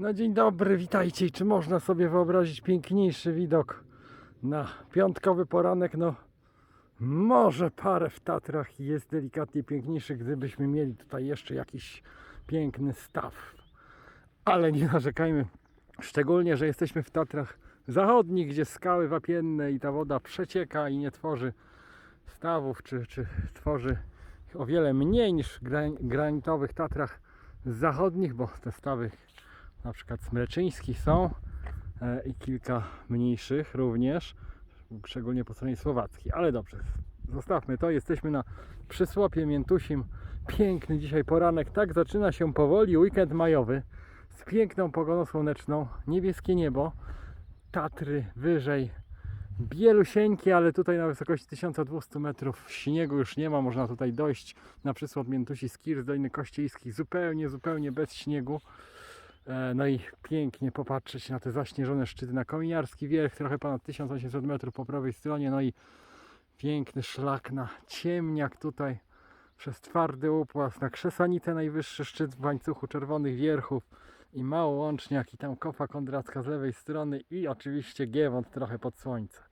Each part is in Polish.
No dzień dobry, witajcie. Czy można sobie wyobrazić piękniejszy widok na piątkowy poranek? No może parę w Tatrach jest delikatnie piękniejszy, gdybyśmy mieli tutaj jeszcze jakiś piękny staw. Ale nie narzekajmy, szczególnie, że jesteśmy w Tatrach Zachodnich, gdzie skały wapienne i ta woda przecieka i nie tworzy stawów, czy, czy tworzy o wiele mniej niż w gran- granitowych Tatrach Zachodnich, bo te stawy na przykład Smreczyński są e, i kilka mniejszych również, szczególnie po stronie słowackiej. Ale dobrze, zostawmy to. Jesteśmy na przysłopie Miętusim. Piękny dzisiaj poranek. Tak zaczyna się powoli weekend majowy z piękną pogodą słoneczną, niebieskie niebo, Tatry wyżej, bielusieńkie, ale tutaj na wysokości 1200 metrów śniegu już nie ma. Można tutaj dojść na przysłop Miętusi Skir z Doliny Kościejskich zupełnie, zupełnie bez śniegu. E, No i pięknie popatrzeć na te zaśnieżone szczyty, na Kominiarski Wierch, trochę ponad 1800 metrów po prawej stronie, no i piękny szlak na ciemniak tutaj przez twardy upłaz, na Krzesanicę najwyższy szczyt w łańcuchu Czerwonych Wierchów i mało łączniak i tam kopa kondracka z lewej strony i oczywiście Giewont trochę pod słońce.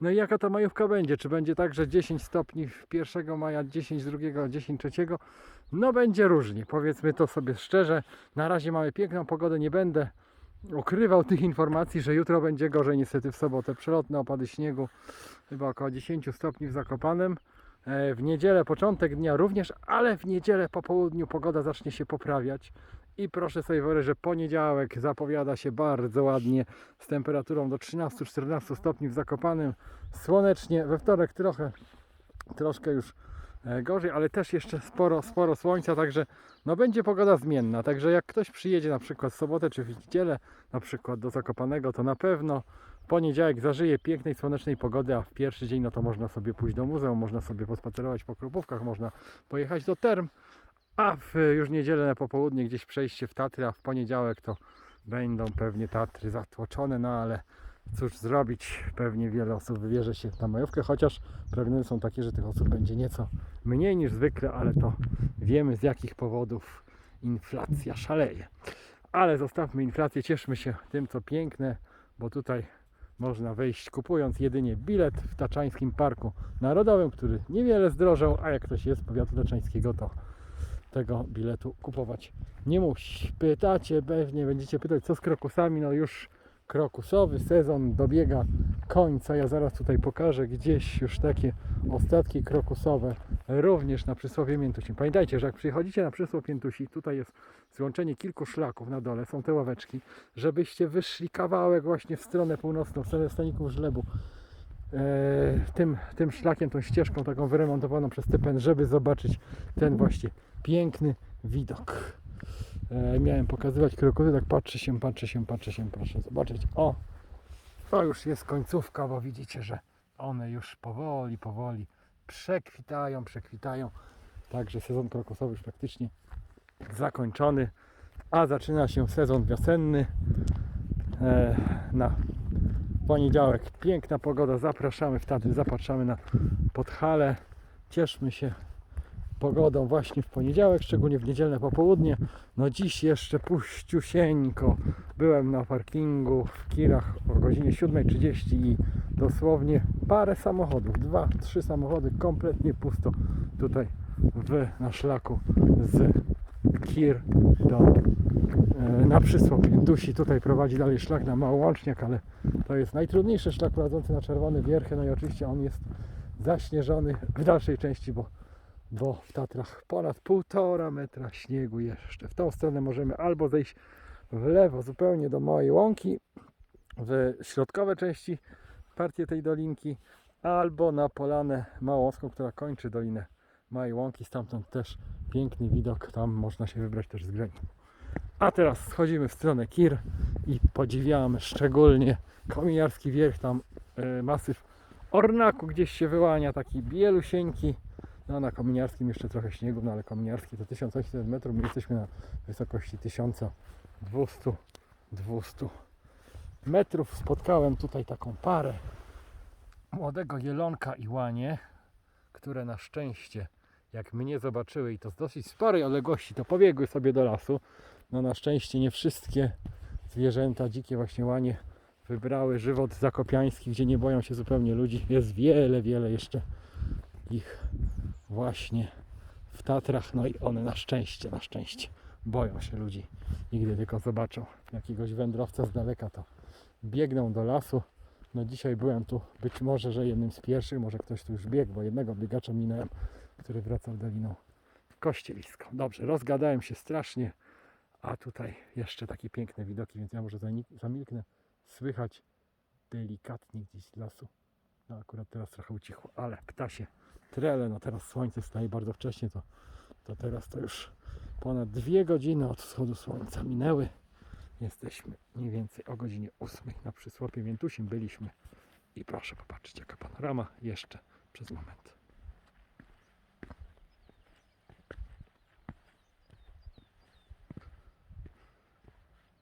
No i jaka ta majówka będzie? Czy będzie tak, że 10 stopni 1 maja, 10 2, 10 3? No będzie różnie, powiedzmy to sobie szczerze. Na razie mamy piękną pogodę, nie będę ukrywał tych informacji, że jutro będzie gorzej niestety w sobotę. Przelotne opady śniegu, chyba około 10 stopni w Zakopanem. E, W niedzielę początek dnia również, ale w niedzielę po południu pogoda zacznie się poprawiać. I proszę sobie wyobrazić, że poniedziałek zapowiada się bardzo ładnie z temperaturą do 13-14 stopni w Zakopanem. Słonecznie, we wtorek trochę, troszkę już gorzej, ale też jeszcze sporo, sporo słońca, także no będzie pogoda zmienna. Także jak ktoś przyjedzie na przykład w sobotę czy w niedzielę, na przykład do Zakopanego, to na pewno w poniedziałek zażyje pięknej, słonecznej pogody, a w pierwszy dzień no to można sobie pójść do muzeum, można sobie pospacerować po Krupówkach, można pojechać do Term, a w już niedzielę na popołudnie gdzieś przejście w Tatry, a w poniedziałek to będą pewnie Tatry zatłoczone, no ale cóż zrobić, pewnie wiele osób wybierze się na majówkę, chociaż prognozy są takie, że tych osób będzie nieco mniej niż zwykle, ale to wiemy z jakich powodów inflacja szaleje. Ale zostawmy inflację, cieszmy się tym co piękne, bo tutaj można wejść kupując jedynie bilet w Taczańskim Parku Narodowym, który niewiele zdrożał, a jak ktoś jest z powiatu taczańskiego, to tego biletu kupować nie musi. Pytacie, pewnie będziecie pytać, co z krokusami, no już krokusowy sezon dobiega końca. Ja zaraz tutaj pokażę gdzieś już takie ostatki krokusowe również na przysłowie Miętusi. Pamiętajcie, że jak przychodzicie na przysłop Miętusi, tutaj jest złączenie kilku szlaków na dole, są te ławeczki, żebyście wyszli kawałek właśnie w stronę północną, w stronę staników żlebu. E, tym, tym szlakiem, tą ścieżką taką wyremontowaną przez TPN, żeby zobaczyć ten właśnie piękny widok. E, miałem pokazywać krokusy, tak patrzę się, patrzę się, patrzę się, proszę zobaczyć. O, to już jest końcówka, bo widzicie, że one już powoli, powoli przekwitają, przekwitają. Także sezon krokusowy już praktycznie zakończony, a zaczyna się sezon wiosenny. E, na poniedziałek piękna pogoda, zapraszamy w Tatry, zapatrzamy na Podhale, cieszmy się pogodą właśnie w poniedziałek, szczególnie w niedzielne popołudnie. No dziś jeszcze puściusieńko. Byłem na parkingu w Kirach o godzinie 7.30 i dosłownie parę samochodów, dwa, trzy samochody, kompletnie pusto tutaj w, na szlaku z Kir do e, na przysłop Dusi. Tutaj prowadzi dalej szlak na Małołączniak, ale to jest najtrudniejszy szlak prowadzący na Czerwone Wierchy. No i oczywiście on jest zaśnieżony w dalszej części, bo bo w Tatrach ponad półtora metra śniegu jeszcze. W tą stronę możemy albo zejść w lewo zupełnie do mojej łąki, w środkowe części partię tej dolinki, albo na polanę małąską, która kończy dolinę mojej łąki. Stamtąd też piękny widok, tam można się wybrać też z granic. A teraz schodzimy w stronę Kir i podziwiamy szczególnie kominiarski wierch, tam e, masyw Ornaku gdzieś się wyłania, taki bielusieńki. No na kominiarskim jeszcze trochę śniegu, no ale kominiarski to 1800 metrów, my jesteśmy na wysokości 1200 200 metrów. Spotkałem tutaj taką parę młodego jelonka i łanie, które na szczęście jak mnie zobaczyły i to z dosyć sporej odległości, to pobiegły sobie do lasu. No na szczęście nie wszystkie zwierzęta, dzikie właśnie łanie wybrały żywot zakopiański, gdzie nie boją się zupełnie ludzi. Jest wiele, wiele jeszcze ich właśnie w Tatrach, no i one na szczęście, na szczęście boją się ludzi. I gdy tylko zobaczą jakiegoś wędrowca z daleka, to biegną do lasu. No dzisiaj byłem tu być może, że jednym z pierwszych, może ktoś tu już biegł, bo jednego biegacza minąłem, który wracał doliną Kościelisko. Dobrze, rozgadałem się strasznie, a tutaj jeszcze takie piękne widoki, więc ja może zamilknę. Słychać delikatnie gdzieś z lasu. No akurat teraz trochę ucichło, ale ptasie trele, no teraz słońce staje bardzo wcześnie, to, to teraz to już ponad dwie godziny od wschodu słońca minęły. Jesteśmy mniej więcej o godzinie 8 na przysłopie Więtusim byliśmy i proszę popatrzeć jaka panorama jeszcze przez moment.